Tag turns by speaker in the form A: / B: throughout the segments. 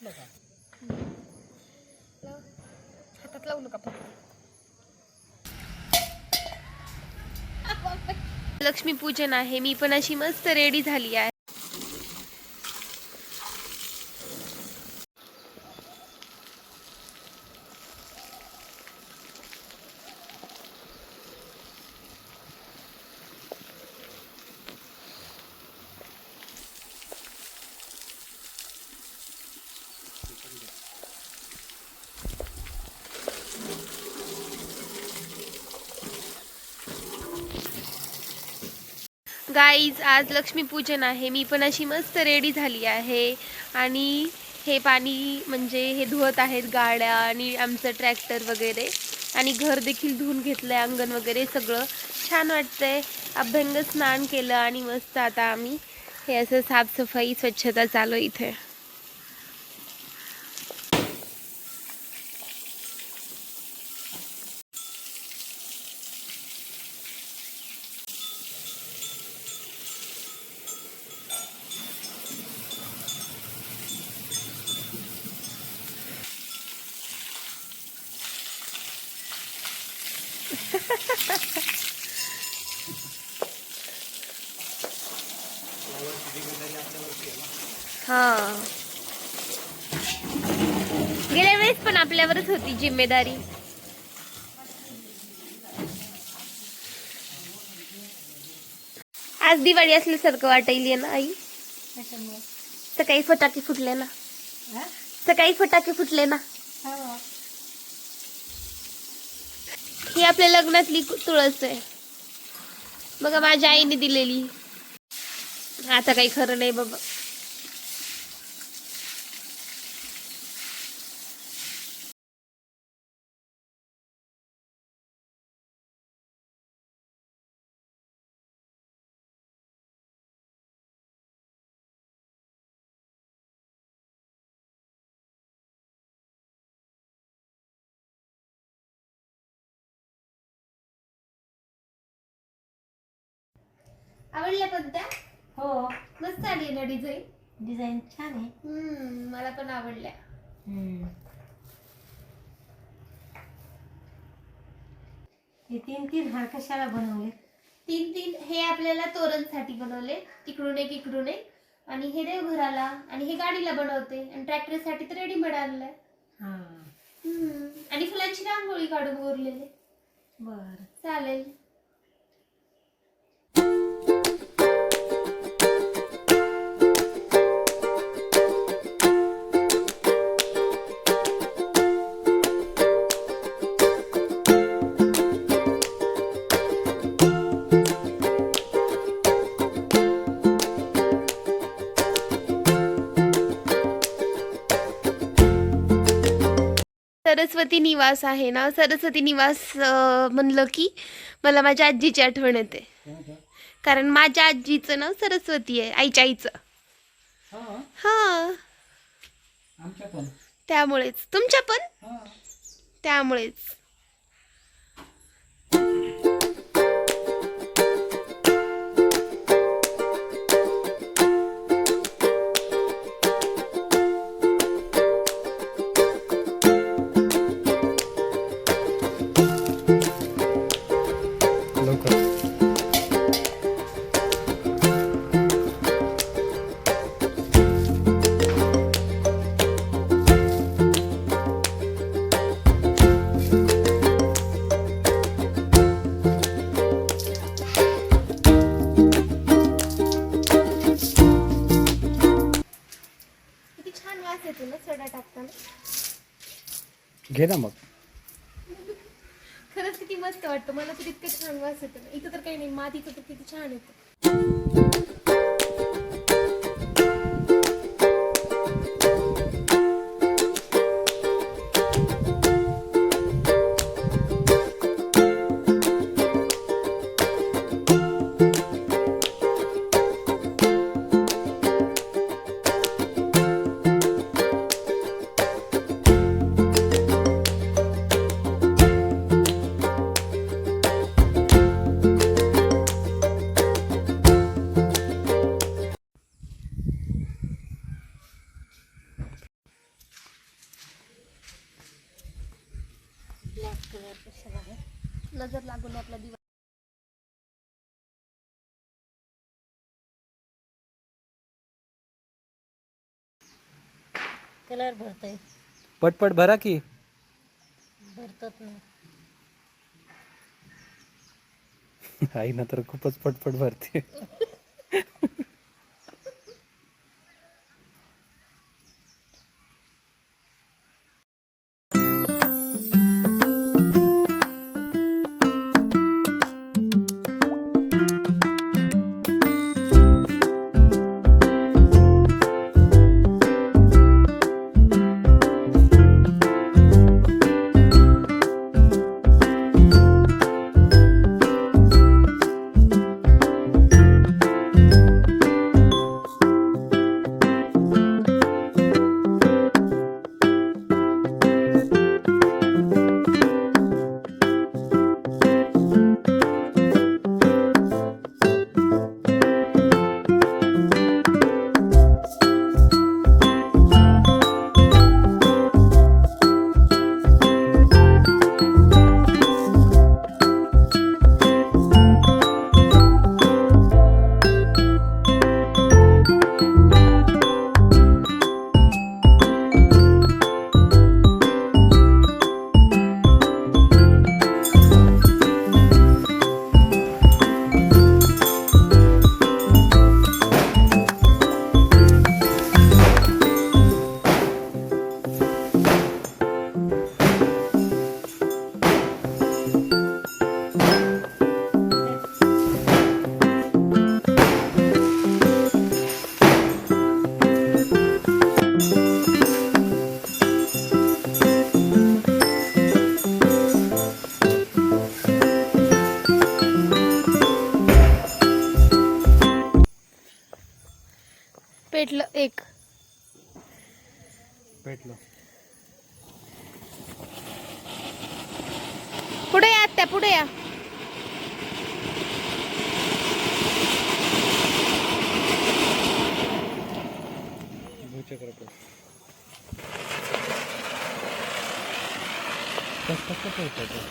A: का?
B: लाव. हातात लावू नका लक्ष्मीपूजन आहे. मी पण अशी मस्त रेडी झाली आहे. गाईज आज लक्ष्मीपूजन आहे. मी पण अशी मस्त रेडी झाली आहे. आणि हे पाणी म्हणजे हे धुवत आहेत गाड्या आणि आमचं ट्रॅक्टर वगैरे. आणि घर देखील धुवून घेतलंय अंगण वगैरे सगळं. छान वाटतंय. अभ्यंग स्नान केलं आणि मस्त आता आम्ही हे असं साफसफाई स्वच्छता चालू इथे. हा. गेल्या वेळेस पण आपल्यावरच होती जिम्मेदारी. आज दिवाळी असल्यासारखं वाटायली ना आई? सकाळी फटाके फुटले ना.
A: हा?
B: सकाळी फटाके फुटले ना.
A: ही
B: आपल्या लग्नातली तुळस आहे. बघा माझ्या आईने दिलेली. आता काही खरं नाही बाबा. आवडल्या पण त्या
A: हो.
B: मस्त आली ना डिझाईन?
A: डिझाईन छान आहे.
B: हम्म मला पण आवडल्या.
A: हम्म. हे तीन तीन हार कशाला बनवले?
B: तीन तीन हे आपल्याला तोरणसाठी बनवले तिकडून एक इकडून एक. आणि हे देवघराला आणि हे गाडीला बनवते. आणि ट्रॅक्टरसाठी तर रेडीमेड आणलंय.
A: हा.
B: हम्म. आणि फुलांची रांगोळी काढून उरलेले.
A: बर.
B: चालेल. सरस्वती निवास आहे ना सरस्वती निवास म्हणलं की मला माझ्या आजीची आठवण येते. कारण माझ्या आजीचं नाव सरस्वती आहे आईच्या आईचं.
A: हा?
B: हा. त्यामुळेच. तुमच्या पण?
A: हा.
B: त्यामुळेच.
C: घे ना मग.
B: खरंच किती मस्त वाटतं. मला तर इतकं छान वास येतं. इथं तर काही नाही मातीचं तर किती छान येतं. नजर लागू नये आपला दिवा
A: कलर भरतोय.
C: पटपट भरा की.
A: भरतात ना
C: आई ना तर खूपच पटपट भरते.
B: पेटलं एक.
C: भेटलो
B: पुढे या त्या पुढे या.
C: कसं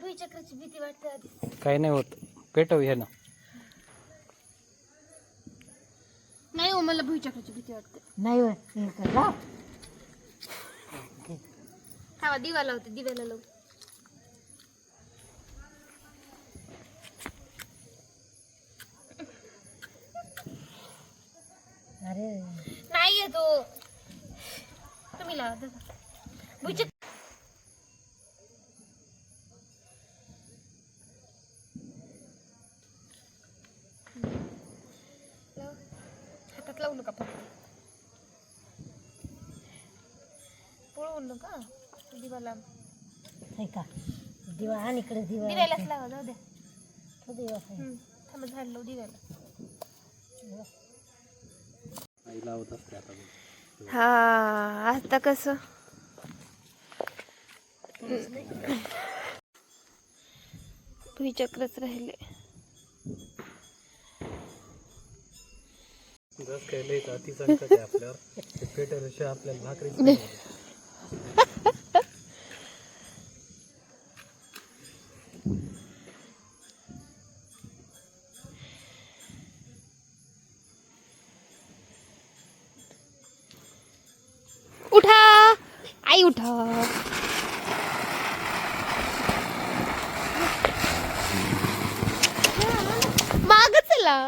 B: भुईचक्राची भीती वाटते आधी.
C: काही नाही होत. पेटव हे ना.
B: नाही हो मला भुईचक्राची भीती वाटते.
A: नाही होय हे कर लाव.
B: हा दिवा लावते दिव्याला लावू.
A: अरे.
B: नाही येतो तुम्ही लावा दादा भुईचक लाव. हातात लावू नका फक्त दिवा लांब
A: हे का? दिवा आणि इकडे दिवा.
B: दिव्यालाच लावा जाऊ द्या
A: तो दिवा आहे.
B: हम्म. थांबा झाड लावू दिव्याला.
C: आई लावत असते आता
B: हा आता कसं? भुईचक्रच राहिले.
C: अति आपल्यावर? ते आपल्याला भाकरी
B: आई उठा. माग चला.